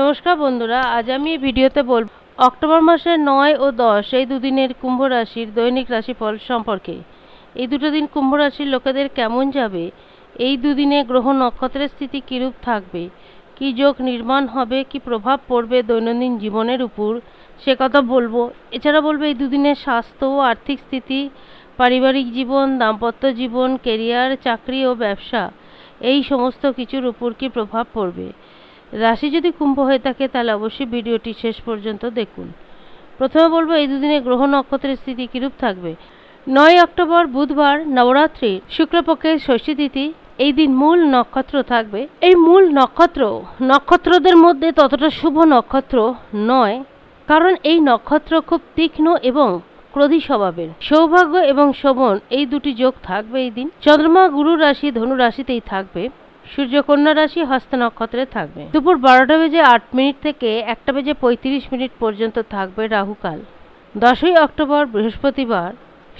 নমস্কার বন্ধুরা, আজ আমি এই ভিডিওতে বলব অক্টোবর মাসের নয় ও দশ, এই দুদিনের কুম্ভ রাশির দৈনিক রাশিফল সম্পর্কে। এই দুটো দিন কুম্ভ রাশির লোকেদের কেমন যাবে? এই দুদিনে গ্রহ নক্ষত্রের স্থিতি কীরূপ থাকবে? কি যোগ নির্মাণ হবে? কি প্রভাব পড়বে দৈনন্দিন জীবনের উপর? সে কথা বলব। এছাড়া বলব এই দুদিনের স্বাস্থ্য ও আর্থিক স্থিতি, পারিবারিক জীবন, দাম্পত্য জীবন কেরিয়ার চাকরি ও ব্যবসা, এই সমস্ত কিছুর উপর কি প্রভাব পড়বে? রাশি যদি কুম্ভ হয়ে থাকে, তাহলে অবশ্যই ভিডিওটি শেষ পর্যন্ত দেখুন। প্রথমে বলব, এই দুদিনে গ্রহ নক্ষত্রের স্থিতি কীরূপ থাকবে? নয় অক্টোবর, বুধবার নবরাত্রির শুক্লপক্ষের ষষ্ঠী তিথি, এই দিন মূল নক্ষত্র থাকবে। এই মূল নক্ষত্র, নক্ষত্রদের মধ্যে ততটা শুভ নক্ষত্র নয়, কারণ এই নক্ষত্র খুব তীক্ষ্ণ এবং ক্রোধী স্বভাবের। সৌভাগ্য এবং শোভন এই দুটি যোগ থাকবে এই দিন। চন্দ্রমা, গুরু রাশি, ধনু রাশিতেই থাকবে। সূর্য কন্যা রাশি হস্ত নক্ষত্রে থাকবে। দুপুর বারোটা বেজে আট মিনিট থেকে একটা বেজে পঁয়ত্রিশ মিনিট পর্যন্ত থাকবে রাহুকাল। দশই অক্টোবর বৃহস্পতিবার।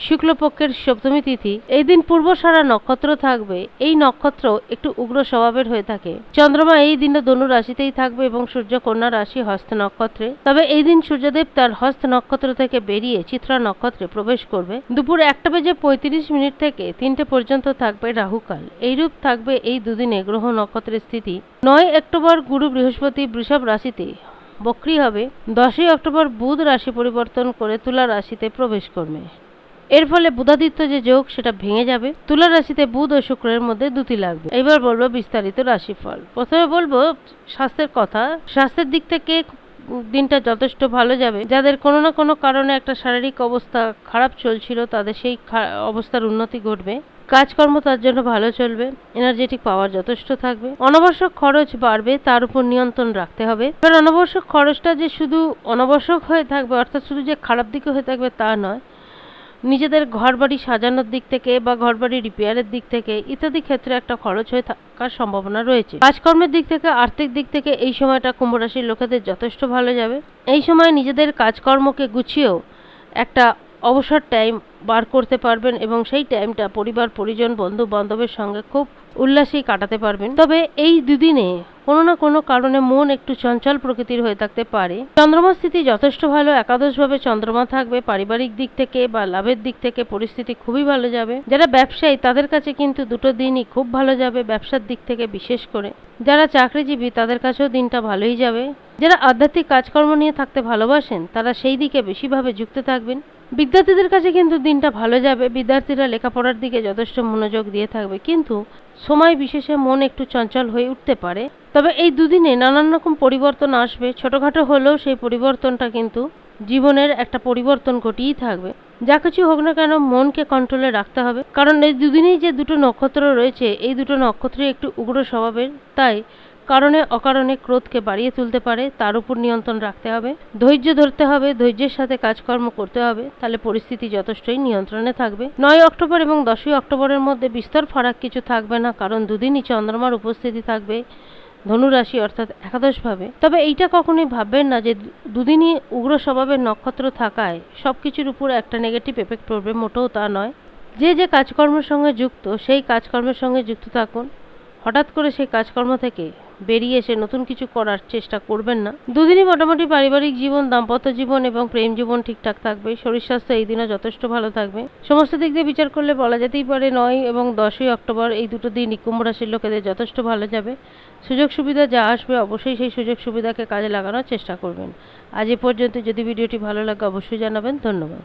শুক্লপক্ষের সপ্তমী তিথি, এই দিন পূর্বসারা নক্ষত্র থাকবে। এই নক্ষত্র একটু উগ্র স্বভাবের হয়ে থাকে। চন্দ্রমা এই দিনে ধনু রাশিতেই থাকবে এবং সূর্য কন্যা রাশি হস্ত নক্ষত্রে। তবে এই দিন সূর্যদেব তার হস্ত নক্ষত্র থেকে বেরিয়ে চিত্রা নক্ষত্রে প্রবেশ করবে। দুপুর একটা বেজে পঁয়ত্রিশ মিনিট থেকে তিনটে পর্যন্ত থাকবে রাহুকাল। এইরূপ থাকবে এই দুদিনে গ্রহ নক্ষত্রের স্থিতি। নয় অক্টোবর গুরু বৃহস্পতি বৃষভ রাশিতে বক্রি হবে। দশই অক্টোবর বুধ রাশি পরিবর্তন করে তুলা রাশিতে প্রবেশ করবে। এর ফলে বুধাদিত্য যে যোগ, সেটা ভেঙে যাবে। তুলা রাশিতে বুধ ও শুক্রের মধ্যে দুটি লাগবে। এবার বলব বিস্তারিত রাশিফল। প্রথমে বলব স্বাস্থ্যের কথা। স্বাস্থ্যের দিক থেকে দিনটা যথেষ্ট ভালো যাবে। যাদের কোনো না কোনো কারণে একটা শারীরিক অবস্থা খারাপ চলছিল, তাদের সেই অবস্থার উন্নতি ঘটবে। কাজকর্ম তার জন্য ভালো চলবে। এনার্জেটিক পাওয়ার যথেষ্ট থাকবে। অনাবশ্যক খরচ বাড়বে, তার উপর নিয়ন্ত্রণ রাখতে হবে। এবার অনাবশ্যক খরচটা যে শুধু অনাবশ্যক হয়ে থাকবে, অর্থাৎ শুধু যে খারাপ দিকে হয়ে থাকবে তা নয় নিজেদের ঘরবাড়ি সাজানোর দিক থেকে বা ঘরবাড়ি রিপেয়ারের দিক থেকে ইত্যাদি ক্ষেত্রে একটা খরচ হয়ে থাকার সম্ভাবনা রয়েছে। কাজকর্মের দিক থেকে, আর্থিক দিক থেকে এই সময়টা কুম্ভ রাশির লোকেদের যথেষ্ট ভালো যাবে। এই সময় নিজেদের কাজকর্মকে গুছিয়েও একটা অবসর টাইম বার করতে পারবেন এবং সেই টাইমটা পরিবার, পরিজন বন্ধু বান্ধবের সঙ্গে খুব উল্লাসেই কাটাতে পারবেন। তবে এই দুদিনে কোনো না কোনো কারণে মন একটু চঞ্চল প্রকৃতির হয়ে থাকতে পারে। চন্দ্রমা স্থিতি যথেষ্ট ভালো, একাদশভাবে চন্দ্রমা থাকবে। পারিবারিক দিক থেকে বা লাভের দিক থেকে পরিস্থিতি খুবই ভালো যাবে। যারা ব্যবসায়ী, তাদের কাছে কিন্তু দুটো দিনই খুব ভালো যাবে ব্যবসার দিক থেকে বিশেষ করে। যারা চাকরিজীবী, তাদের কাছেও দিনটা ভালোই যাবে। যারা আধ্যাত্মিক কাজকর্ম নিয়ে থাকতে ভালোবাসেন, তারা সেই দিকে বেশিভাবে যুক্ত থাকবেন। বিদ্যার্থীদের কাছে কিন্তু দিনটা ভালো যাবে। বিদ্যার্থীরা লেখাপড়ার দিকে যথেষ্ট মনোযোগ দিয়ে থাকবে। কিন্তু সময় বিশেষে মন একটু চঞ্চল হয়ে উঠতে পারে। তবে এই দুদিনে নানান রকম পরিবর্তন আসবে। ছোটোখাটো হলেও সেই পরিবর্তনটা কিন্তু জীবনের একটা পরিবর্তন ঘটিয়েই থাকবে। যা কিছু হোক না কেন মনকে কন্ট্রোলে রাখতে হবে। কারণ এই দুদিনেই যে দুটো নক্ষত্র রয়েছে, এই দুটো নক্ষত্রই একটু উগ্র স্বভাবের। তাই কারণে অকারণে ক্রোধকে বাড়িয়ে তুলতে পারে, তার উপর নিয়ন্ত্রণ রাখতে হবে। ধৈর্য ধরতে হবে, ধৈর্যের সাথে কাজকর্ম করতে হবে, তাহলে পরিস্থিতি যথেষ্টই নিয়ন্ত্রণে থাকবে। নয় অক্টোবর এবং দশই অক্টোবরের মধ্যে বিস্তর ফারাক কিছু থাকবে না, কারণ দুদিনই চন্দ্রমার উপস্থিতি থাকবে ধনুরাশি অর্থাৎ একাদশভাবে। তবে এইটা কখনোই ভাববেন না যে দুদিনই উগ্র স্বভাবের নক্ষত্র থাকায় সব কিছুর উপর একটা নেগেটিভ এফেক্ট পড়বে, মোটেও তা নয়। যে যে কাজকর্মের সঙ্গে যুক্ত, সেই কাজকর্মের সঙ্গে যুক্ত থাকুন। হঠাৎ করে সেই কাজকর্ম থেকে বেরিয়ে এসে নতুন কিছু করার চেষ্টা করবেন না। দুদিনই মোটামুটি পারিবারিক জীবন, দাম্পত্য জীবন এবং প্রেম জীবন ঠিকঠাক থাকবে। শরীর স্বাস্থ্য এই দিনও যথেষ্ট ভালো থাকবে। সমস্ত দিক দিয়ে বিচার করলে বলা যেতেই পারে নয় এবং দশই অক্টোবর এই দুটো দিনই কুম্ভ রাশির লোকেদের যথেষ্ট ভালো যাবে। সুযোগ সুবিধা যা আসবে অবশ্যই সেই সুযোগ সুবিধাকে কাজে লাগানোর চেষ্টা করবেন। আজ এ পর্যন্ত যদি ভিডিওটি ভালো লাগে অবশ্যই জানাবেন। ধন্যবাদ।